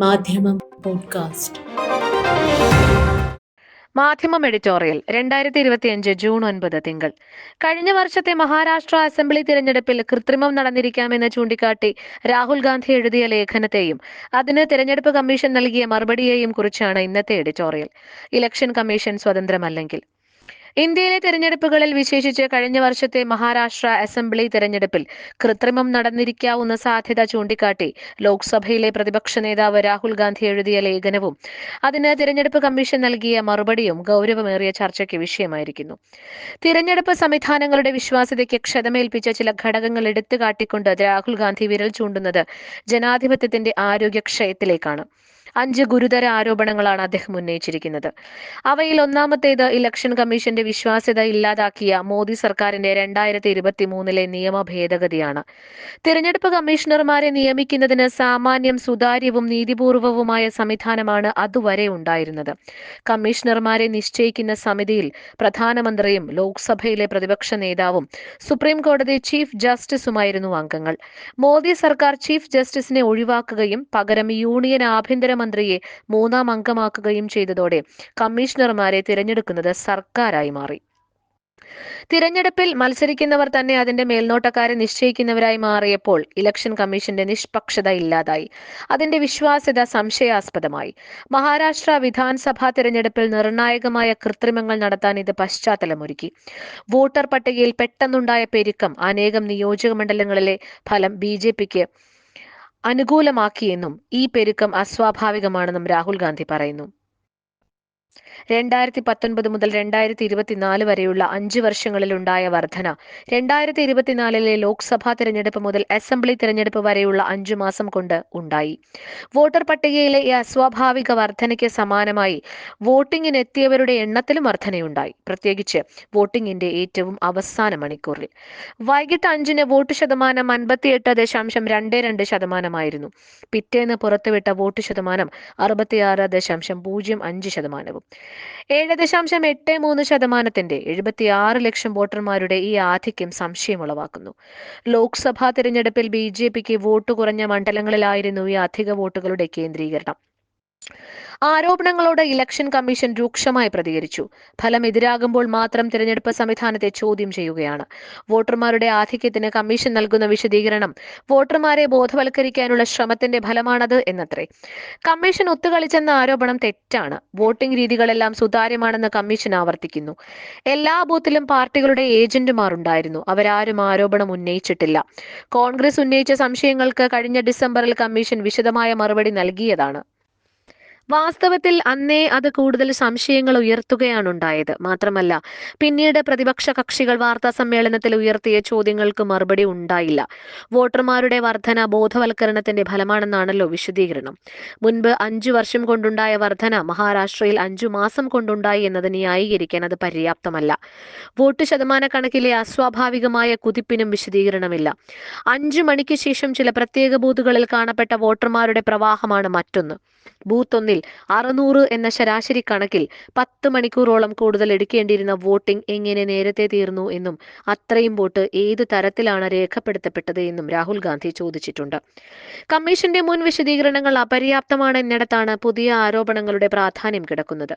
മാധ്യമം പോഡ്കാസ്റ്റ്. മാധ്യമം എഡിറ്റോറിയൽ രണ്ടായിരത്തി ഇരുപത്തിയഞ്ച് ജൂൺ ഒൻപത് തിങ്കൾ. കഴിഞ്ഞ വർഷത്തെ മഹാരാഷ്ട്ര അസംബ്ലി തിരഞ്ഞെടുപ്പിൽ കൃത്രിമം നടന്നിരിക്കാമെന്ന് ചൂണ്ടിക്കാട്ടി രാഹുൽ ഗാന്ധി എഴുതിയ ലേഖനത്തെയും അതിന് തിരഞ്ഞെടുപ്പ് കമ്മീഷൻ നൽകിയ മറുപടിയെയും കുറിച്ചാണ് ഇന്നത്തെ എഡിറ്റോറിയൽ. Election commission സ്വതന്ത്രമല്ലെങ്കിൽ. ഇന്ത്യയിലെ തെരഞ്ഞെടുപ്പുകളിൽ വിശേഷിച്ച് കഴിഞ്ഞ വർഷത്തെ മഹാരാഷ്ട്ര അസംബ്ലി തെരഞ്ഞെടുപ്പിൽ കൃത്രിമം നടന്നിരിക്കാവുന്ന സാധ്യത ചൂണ്ടിക്കാട്ടി ലോക്സഭയിലെ പ്രതിപക്ഷ നേതാവ് രാഹുൽ ഗാന്ധി എഴുതിയ ലേഖനവും അതിന് തിരഞ്ഞെടുപ്പ് കമ്മീഷൻ നൽകിയ മറുപടിയും ഗൗരവമേറിയ ചർച്ചയ്ക്ക് വിഷയമായിരിക്കുന്നു. തിരഞ്ഞെടുപ്പ് സംവിധാനങ്ങളുടെ വിശ്വാസ്യതയ്ക്ക് ക്ഷതമേൽപ്പിച്ച ചില ഘടകങ്ങൾ എടുത്തുകാട്ടിക്കൊണ്ട് രാഹുൽ ഗാന്ധി വിരൽ ചൂണ്ടുന്നത് ജനാധിപത്യത്തിന്റെ ആരോഗ്യക്ഷയത്തിലേക്കാണ്. അഞ്ച് ഗുരുതര ആരോപണങ്ങളാണ് അദ്ദേഹം ഉന്നയിച്ചിരിക്കുന്നത്. അവയിൽ ഒന്നാമത്തേത് ഇലക്ഷൻ കമ്മീഷന്റെ വിശ്വാസ്യത ഇല്ലാതാക്കിയ മോദി സർക്കാരിന്റെ രണ്ടായിരത്തി ഇരുപത്തി മൂന്നിലെ നിയമ ഭേദഗതിയാണ്. തിരഞ്ഞെടുപ്പ് കമ്മീഷണർമാരെ നിയമിക്കുന്നതിന് സാമാന്യം സുതാര്യവും നീതിപൂർവവുമായ സംവിധാനമാണ് അതുവരെ ഉണ്ടായിരുന്നത്. കമ്മീഷണർമാരെ നിശ്ചയിക്കുന്ന സമിതിയിൽ പ്രധാനമന്ത്രിയും ലോക്സഭയിലെ പ്രതിപക്ഷ നേതാവും സുപ്രീം കോടതി ചീഫ് ജസ്റ്റിസുമായിരുന്നു അംഗങ്ങൾ. മോദി സർക്കാർ ചീഫ് ജസ്റ്റിസിനെ ഒഴിവാക്കുകയും പകരം യൂണിയൻ ആഭ്യന്തര മന്ത്രിയെ മൂന്നാം അംഗമാക്കുകയും ചെയ്തതോടെ കമ്മീഷണർമാരെ തിരഞ്ഞെടുക്കുന്നത് സർക്കാരായി മാറി. തിരഞ്ഞെടുപ്പിൽ മത്സരിക്കുന്നവർ തന്നെ അതിന്റെ മേൽനോട്ടക്കാരെ നിശ്ചയിക്കുന്നവരായി മാറിയപ്പോൾ ഇലക്ഷൻ കമ്മീഷന്റെ നിഷ്പക്ഷത ഇല്ലാതായി. അതിന്റെ വിശ്വാസ്യത സംശയാസ്പദമായി. മഹാരാഷ്ട്ര വിധാൻസഭാ തിരഞ്ഞെടുപ്പിൽ നിർണായകമായ കൃത്രിമങ്ങൾ നടത്താൻ ഇത് പശ്ചാത്തലമൊരുക്കി. വോട്ടർ പട്ടികയിൽ പെട്ടെന്നുണ്ടായ പെരുക്കം അനേകം നിയോജക മണ്ഡലങ്ങളിലെ ഫലം ബി ജെ പിക്ക് അനുകൂലമാക്കിയെന്നും ഈ പെരുക്കം അസ്വാഭാവികമാണെന്നും രാഹുൽ ഗാന്ധി പറയുന്നു. രണ്ടായിരത്തി പത്തൊൻപത് മുതൽ രണ്ടായിരത്തി ഇരുപത്തിനാല് വരെയുള്ള അഞ്ച് വർഷങ്ങളിലുണ്ടായ വർധന. രണ്ടായിരത്തി ഇരുപത്തിനാലിലെ ലോക്സഭാ തിരഞ്ഞെടുപ്പ് മുതൽ അസംബ്ലി തിരഞ്ഞെടുപ്പ് വരെയുള്ള അഞ്ചു മാസം കൊണ്ട് ഉണ്ടായി. വോട്ടർ പട്ടികയിലെ ഈ അസ്വാഭാവിക വർധനയ്ക്ക് സമാനമായി വോട്ടിംഗിന് എത്തിയവരുടെ എണ്ണത്തിലും വർധനയുണ്ടായി. പ്രത്യേകിച്ച് വോട്ടിംഗിന്റെ ഏറ്റവും അവസാന മണിക്കൂറിൽ. വൈകിട്ട് അഞ്ചിന് വോട്ട് ശതമാനം അൻപത്തിയെട്ട് ദശാംശം രണ്ട് രണ്ട് ശതമാനമായിരുന്നു. പിറ്റേന്ന് പുറത്തുവിട്ട വോട്ട് ശതമാനം അറുപത്തിയാറ് ദശാംശം പൂജ്യം അഞ്ച് ശതമാനവും. ഏഴ് ദശാംശം എട്ട് മൂന്ന് ശതമാനത്തിന്റെ എഴുപത്തിയാറ് ലക്ഷം വോട്ടർമാരുടെ ഈ ആധിക്യം സംശയമുളവാക്കുന്നു. ലോക്സഭാ തിരഞ്ഞെടുപ്പിൽ ബി ജെ പിക്ക് വോട്ട് കുറഞ്ഞ മണ്ഡലങ്ങളിലായിരുന്നു ഈ അധിക വോട്ടുകളുടെ കേന്ദ്രീകരണം. ആരോപണങ്ങളോട് ഇലക്ഷൻ കമ്മീഷൻ രൂക്ഷമായി പ്രതികരിച്ചു. ഫലം എതിരാകുമ്പോൾ മാത്രം തിരഞ്ഞെടുപ്പ് സംവിധാനത്തെ ചോദ്യം ചെയ്യുകയാണ്. വോട്ടർമാരുടെ ആധിക്യത്തിന് കമ്മീഷൻ നൽകുന്ന വിശദീകരണം വോട്ടർമാരെ ബോധവൽക്കരിക്കാനുള്ള ശ്രമത്തിന്റെ ഫലമാണത് എന്നത്രേ. കമ്മീഷൻ ഒത്തുകളിച്ചെന്ന ആരോപണം തെറ്റാണ്. വോട്ടിംഗ് രീതികളെല്ലാം സുതാര്യമാണെന്ന് കമ്മീഷൻ ആവർത്തിക്കുന്നു. എല്ലാ ബൂത്തിലും പാർട്ടികളുടെ ഏജന്റുമാർ ഉണ്ടായിരുന്നു അവരാരും ആരോപണം ഉന്നയിച്ചിട്ടില്ല. കോൺഗ്രസ് ഉന്നയിച്ച സംശയങ്ങൾക്ക് കഴിഞ്ഞ ഡിസംബറിൽ കമ്മീഷൻ വിശദമായ മറുപടി നൽകിയതാണ്. വാസ്തവത്തിൽ അന്നേ അത് കൂടുതൽ സംശയങ്ങൾ ഉയർത്തുകയാണ് ഉണ്ടായത്. മാത്രമല്ല പിന്നീട് പ്രതിപക്ഷ കക്ഷികൾ വാർത്താ സമ്മേളനത്തിൽ ഉയർത്തിയ ചോദ്യങ്ങൾക്ക് മറുപടി ഉണ്ടായില്ല. വോട്ടർമാരുടെ വർധന ബോധവൽക്കരണത്തിന്റെ ഫലമാണെന്നാണല്ലോ വിശദീകരണം. മുൻപ് അഞ്ചു വർഷം കൊണ്ടുണ്ടായ വർധന മഹാരാഷ്ട്രയിൽ അഞ്ചു മാസം കൊണ്ടുണ്ടായി എന്നത് ന്യായീകരിക്കാൻ അത് പര്യാപ്തമല്ല. വോട്ട് ശതമാന കണക്കിലെ അസ്വാഭാവികമായ കുതിപ്പിനും വിശദീകരണമില്ല. അഞ്ചു മണിക്ക് ശേഷം ചില പ്രത്യേക ബൂത്തുകളിൽ കാണപ്പെട്ട വോട്ടർമാരുടെ പ്രവാഹമാണ് മറ്റൊന്ന്. ബൂത്ത് ഒന്നിൽ അറുന്നൂറ് എന്ന ശരാശരി കണക്കിൽ പത്ത് മണിക്കൂറോളം കൂടുതൽ എടുക്കേണ്ടിയിരുന്ന വോട്ടിംഗ് എങ്ങനെ നേരത്തെ തീർന്നു എന്നും അത്രയും വോട്ട് ഏത് തരത്തിലാണ് രേഖപ്പെടുത്തപ്പെട്ടത് എന്നും രാഹുൽ ഗാന്ധി ചോദിച്ചിട്ടുണ്ട്. കമ്മീഷന്റെ മുൻ വിശദീകരണങ്ങൾ അപര്യാപ്തമാണ് എന്നിടത്താണ് പുതിയ ആരോപണങ്ങളുടെ പ്രാധാന്യം കിടക്കുന്നത്.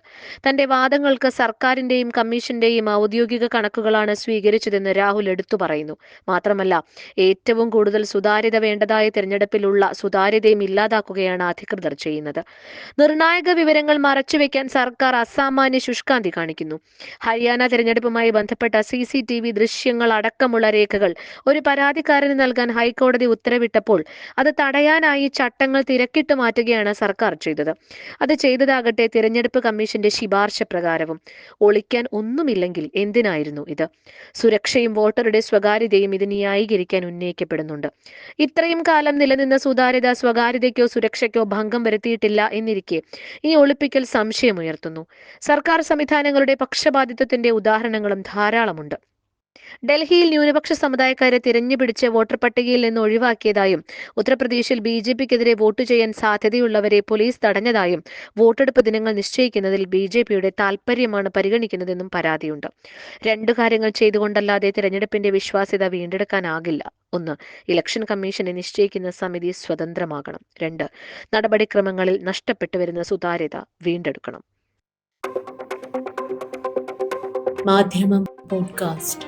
തന്റെ വാദങ്ങൾക്ക് സർക്കാരിന്റെയും കമ്മീഷന്റെയും ഔദ്യോഗിക കണക്കുകളാണ് സ്വീകരിച്ചതെന്ന് രാഹുൽ എടുത്തു പറയുന്നു. മാത്രമല്ല ഏറ്റവും കൂടുതൽ സുതാര്യത വേണ്ടതായ തിരഞ്ഞെടുപ്പിലുള്ള സുതാര്യതയും ഇല്ലാതാക്കുകയാണ് അധികൃതർ ചെയ്യുന്നത്. നിർണായക വിവരങ്ങൾ മറച്ചുവെക്കാൻ സർക്കാർ അസാമാന്യ ശുഷ്കാന്തി കാണിക്കുന്നു. ഹരിയാന തെരഞ്ഞെടുപ്പുമായി ബന്ധപ്പെട്ട സി സി ടി വി ദൃശ്യങ്ങൾ അടക്കമുള്ള രേഖകൾ ഒരു പരാതിക്കാരന് നൽകാൻ ഹൈക്കോടതി ഉത്തരവിട്ടപ്പോൾ അത് തടയാനായി ചട്ടങ്ങൾ തിരക്കിട്ട് മാറ്റുകയാണ് സർക്കാർ ചെയ്തത്. അത് ചെയ്തതാകട്ടെ തിരഞ്ഞെടുപ്പ് കമ്മീഷന്റെ ശിപാർശ പ്രകാരവും. ഒളിക്കാൻ ഒന്നുമില്ലെങ്കിൽ എന്തിനായിരുന്നു ഇത്? സുരക്ഷയും വോട്ടറുടെ സ്വകാര്യതയും ഇത് ന്യായീകരിക്കാൻ ഉന്നയിക്കപ്പെടുന്നുണ്ട്. ഇത്രയും കാലം നിലനിന്ന സുതാര്യത സ്വകാര്യതയ്ക്കോ സുരക്ഷയ്ക്കോ ഭംഗം വരുത്തിയിട്ടില്ല എന്നിരിക്കെ ഈ ഒളിപ്പിക്കൽ സംശയമുയർത്തുന്നു സർക്കാർ സംവിധാനങ്ങളുടെ പക്ഷപാതിത്വത്തിന്റെ ഉദാഹരണങ്ങളും ധാരാളമുണ്ട്. ഡൽഹിയിൽ ന്യൂനപക്ഷ സമുദായക്കാരെ തിരഞ്ഞുപിടിച്ച് വോട്ടർ പട്ടികയിൽ നിന്ന് ഒഴിവാക്കിയതായും ഉത്തർപ്രദേശിൽ ബി ജെ പിക്കെതിരെ വോട്ട് ചെയ്യാൻ സാധ്യതയുള്ളവരെ പോലീസ് തടഞ്ഞതായും വോട്ടെടുപ്പ് ദിനങ്ങൾ നിശ്ചയിക്കുന്നതിൽ ബി ജെ പിയുടെ താൽപര്യമാണ് പരിഗണിക്കുന്നതെന്നും പരാതിയുണ്ട്. രണ്ടു കാര്യങ്ങൾ ചെയ്തുകൊണ്ടല്ലാതെ തിരഞ്ഞെടുപ്പിന്റെ വിശ്വാസ്യത വീണ്ടെടുക്കാനാകില്ല. ഒന്ന് ഇലക്ഷൻ കമ്മീഷനെ നിശ്ചയിക്കുന്ന സമിതി സ്വതന്ത്രമാകണം. രണ്ട് നടപടിക്രമങ്ങളിൽ നഷ്ടപ്പെട്ടു വരുന്ന സുതാര്യത വീണ്ടെടുക്കണം. മാധ്യമം പോഡ്കാസ്റ്റ്.